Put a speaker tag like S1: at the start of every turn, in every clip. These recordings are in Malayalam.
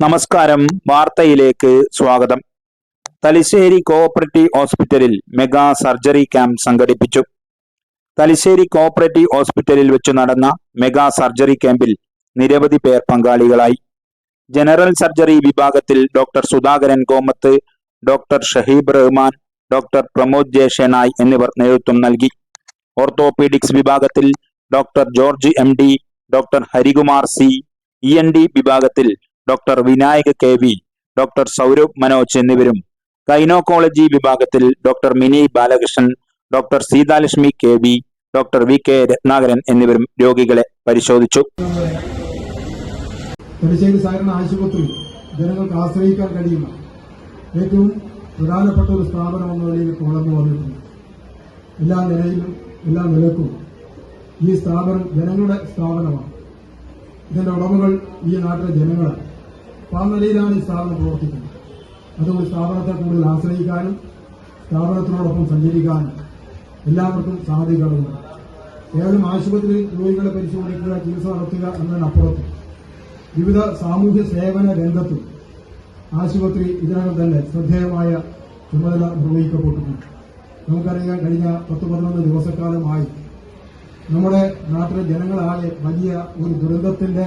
S1: നമസ്കാരം. വാർത്തയിലേക്ക് സ്വാഗതം. തലശ്ശേരി കോഓപ്പറേറ്റീവ് ഹോസ്പിറ്റലിൽ മെഗാ സർജറി ക്യാമ്പ് സംഘടിപ്പിച്ചു. തലശ്ശേരി കോഓപ്പറേറ്റീവ് ഹോസ്പിറ്റലിൽ വെച്ച് നടന്ന മെഗാ സർജറി ക്യാമ്പിൽ നിരവധി പേർ പങ്കാളികളായി. ജനറൽ സർജറി വിഭാഗത്തിൽ doctor Sudhakaran Komath doctor Shaheeb Rahman doctor Pramod J എന്നിവർ നേതൃത്വം നൽകി. ഓർത്തോപീഡിക്സ് വിഭാഗത്തിൽ doctor George M doctor Harikumar C E വിഭാഗത്തിൽ doctor Vinayak K V doctor Saurabh Manoj എന്നിവരും ഗൈനോക്കോളജി വിഭാഗത്തിൽ doctor Mini Balakrishnan doctor Seethalakshmi K V doctor V K Ratnakaran എന്നിവരും രോഗികളെ പരിശോധിച്ചു.
S2: തലശ്ശേരി സഹകരണ ആശുപത്രി ജനങ്ങൾക്ക് ആശ്രയിക്കാൻ കഴിയുന്ന ഏറ്റവും പ്രധാനപ്പെട്ട ഒരു സ്ഥാപനം എന്ന നിലയിൽ വളർന്നു വന്നിട്ടുണ്ട്. എല്ലാ നിലയിലും എല്ലാ നിലക്കും ഈ സ്ഥാപനം ജനങ്ങളുടെ സ്ഥാപനമാണ്. ഇതിന്റെ ഉടമകൾ ഈ നാട്ടിലെ ജനങ്ങളാണ്. ആ നിലയിലാണ് ഈ സ്ഥാപനം പ്രവർത്തിക്കുന്നത് അതുകൊണ്ട് സ്ഥാപനത്തെ കൂടുതൽ ആശ്രയിക്കാനും സ്ഥാപനത്തിനോടൊപ്പം സഞ്ചരിക്കാനും എല്ലാവർക്കും സാധ്യതകളുണ്ട് കേവലം ആശുപത്രി രോഗികളെ പരിശോധിക്കുക ചികിത്സ നടത്തുക എന്നതിനപ്പുറത്ത് വിവിധ സാമൂഹ്യ സേവന രംഗത്തും ആശുപത്രി ഇതിനകം തന്നെ ശ്രദ്ധേയമായ ചുമതല നിർവഹിക്കപ്പെട്ടിട്ടുണ്ട്. നമുക്കറിയാം കഴിഞ്ഞ പത്ത് പതിനൊന്ന് ദിവസക്കാലമായി നമ്മുടെ നാട്ടിലെ ജനങ്ങളാകെ വലിയ ഒരു ദുരന്തത്തിന്റെ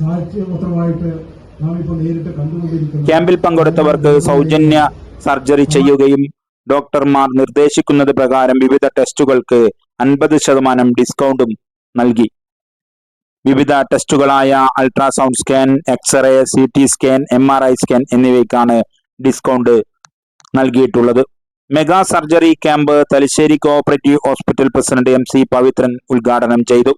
S2: സാക്ഷ്യപത്രമായിട്ട്
S1: ക്യാമ്പിൽ പങ്കെടുത്തവർക്ക് സൗജന്യ സർജറി ചെയ്യുകയും ഡോക്ടർമാർ നിർദ്ദേശിക്കുന്നത് പ്രകാരം വിവിധ ടെസ്റ്റുകൾക്ക് അൻപത് ശതമാനം ഡിസ്കൗണ്ടും നൽകി. വിവിധ ടെസ്റ്റുകളായ ultrasound scan X-ray C T scan M R I scan എന്നിവയ്ക്കാണ് ഡിസ്കൗണ്ട് നൽകിയിട്ടുള്ളത്. Mega surgery camp Thalassery cooperative hospital president M C Pavithran ഉദ്ഘാടനം ചെയ്തു.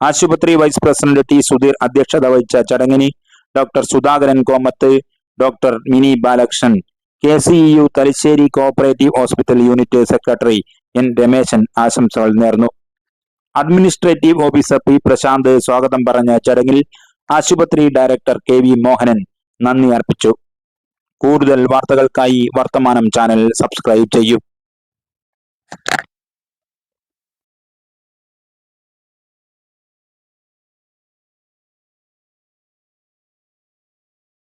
S1: ആശുപത്രി വൈസ് പ്രസിഡന്റ് ടി സുധീർ അധ്യക്ഷത വഹിച്ച ചടങ്ങിന് doctor Sudhakaran Komath doctor Mini Balakrishnan K C U Thalassery cooperative hospital unit secretary N Rameshan ആശംസകൾ നേർന്നു. അഡ്മിനിസ്ട്രേറ്റീവ് ഓഫീസർ പി പ്രശാന്ത് സ്വാഗതം പറഞ്ഞ ചടങ്ങിൽ ആശുപത്രി ഡയറക്ടർ കെ വി മോഹനൻ നന്ദി അർപ്പിച്ചു. കൂടുതൽ വാർത്തകൾക്കായി വർത്തമാനം ചാനൽ സബ്സ്ക്രൈബ് ചെയ്യൂ.